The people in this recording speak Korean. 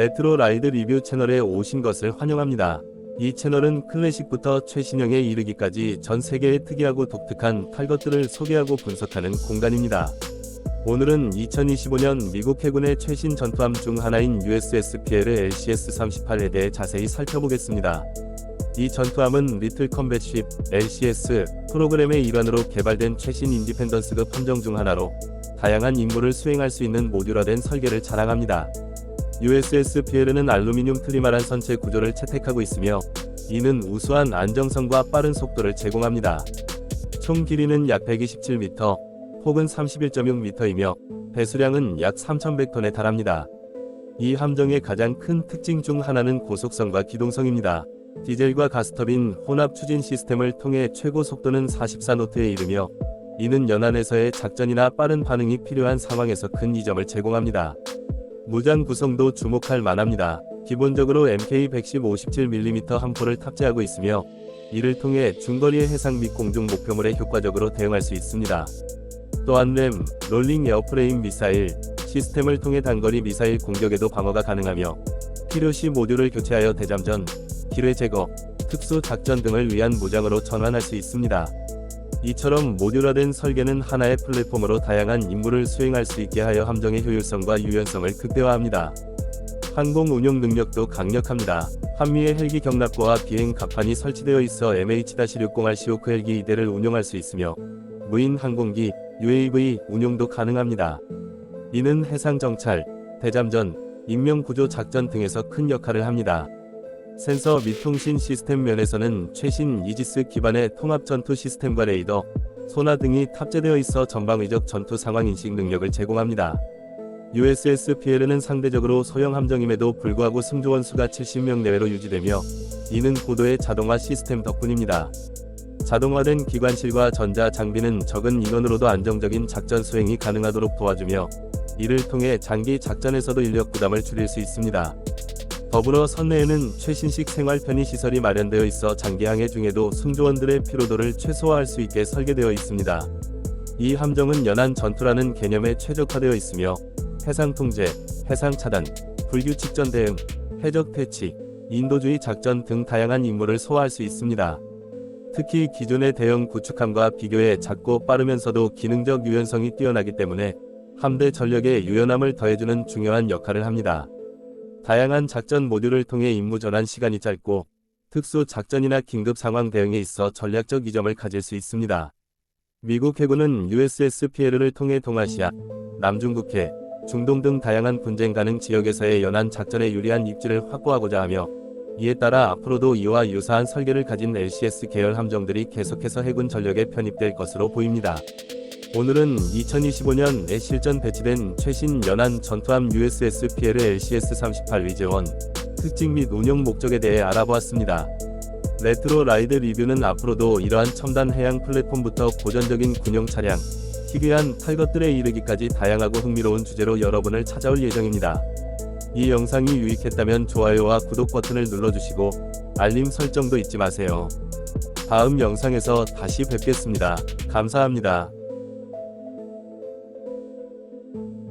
레트로 라이드 리뷰 채널에 오신 것을 환영합니다. 이 채널은 클래식부터 최신형에 이르기까지 전 세계의 특이하고 독특한 탈 것들을 소개하고 분석하는 공간입니다. 오늘은 2025년 미국 해군의 최신 전투함 중 하나인 USS 피에르 LCS-38에 대해 자세히 살펴보겠습니다. 이 전투함은 리틀 컴뱃쉽 LCS 프로그램의 일환으로 개발된 최신 인디펜던스급 함정 중 하나로 다양한 임무를 수행할 수 있는 모듈화된 설계를 자랑합니다. USS 피에르는 알루미늄 트리마란 선체 구조를 채택하고 있으며 이는 우수한 안정성과 빠른 속도를 제공합니다. 총 길이는 약 127m 혹은 31.6m이며 배수량은 약 3,100톤에 달합니다. 이 함정의 가장 큰 특징 중 하나는 고속성과 기동성입니다. 디젤과 가스터빈 혼합 추진 시스템을 통해 최고 속도는 44노트에 이르며 이는 연안에서의 작전이나 빠른 반응이 필요한 상황에서 큰 이점을 제공합니다. 무장 구성도 주목할 만합니다. 기본적으로 MK110 57mm 함포를 탑재하고 있으며 이를 통해 중거리의 해상 및 공중 목표물에 효과적으로 대응할 수 있습니다. 또한 램, 롤링 에어프레임 미사일 시스템을 통해 단거리 미사일 공격에도 방어가 가능하며 필요시 모듈을 교체하여 대잠전, 기뢰 제거, 특수 작전 등을 위한 무장으로 전환할 수 있습니다. 이처럼 모듈화된 설계는 하나의 플랫폼으로 다양한 임무를 수행할 수 있게 하여 함정의 효율성과 유연성을 극대화합니다. 항공 운용 능력도 강력합니다. 한미의 헬기 경납고와 비행 갑판이 설치되어 있어 MH-602R 시오크 헬기 2대를 운용할 수 있으며 무인 항공기, UAV 운용도 가능합니다. 이는 해상 정찰, 대잠전, 인명 구조 작전 등에서 큰 역할을 합니다. 센서 및 통신 시스템 면에서는 최신 이지스 기반의 통합 전투 시스템과 레이더, 소나 등이 탑재되어 있어 전방위적 전투 상황 인식 능력을 제공합니다. USS 피에르는 상대적으로 소형 함정임에도 불구하고 승조원 수가 70명 내외로 유지되며 이는 고도의 자동화 시스템 덕분입니다. 자동화된 기관실과 전자 장비는 적은 인원으로도 안정적인 작전 수행이 가능하도록 도와주며 이를 통해 장기 작전에서도 인력 부담을 줄일 수 있습니다. 더불어 선내에는 최신식 생활 편의 시설이 마련되어 있어 장기 항해 중에도 승조원들의 피로도를 최소화할 수 있게 설계되어 있습니다. 이 함정은 연안 전투라는 개념에 최적화되어 있으며 해상 통제, 해상 차단, 불규칙전 대응, 해적 퇴치, 인도주의 작전 등 다양한 임무를 소화할 수 있습니다. 특히 기존의 대형 구축함과 비교해 작고 빠르면서도 기능적 유연성이 뛰어나기 때문에 함대 전력에 유연함을 더해주는 중요한 역할을 합니다. 다양한 작전 모듈을 통해 임무 전환 시간이 짧고 특수 작전이나 긴급 상황 대응에 있어 전략적 이점을 가질 수 있습니다. 미국 해군은 USS 피에르를 통해 동아시아, 남중국해, 중동 등 다양한 분쟁 가능 지역에서의 연안 작전에 유리한 입지를 확보하고자 하며 이에 따라 앞으로도 이와 유사한 설계를 가진 LCS 계열 함정들이 계속해서 해군 전력에 편입될 것으로 보입니다. 오늘은 2025년에 실전 배치된 최신 연안 전투함 USS 피에르 LCS-38 위제원 특징 및 운용 목적에 대해 알아보았습니다. 레트로 라이드 리뷰는 앞으로도 이러한 첨단 해양 플랫폼부터 고전적인 군용 차량, 희귀한 탈 것들에 이르기까지 다양하고 흥미로운 주제로 여러분을 찾아올 예정입니다. 이 영상이 유익했다면 좋아요와 구독 버튼을 눌러주시고 알림 설정도 잊지 마세요. 다음 영상에서 다시 뵙겠습니다. 감사합니다. you.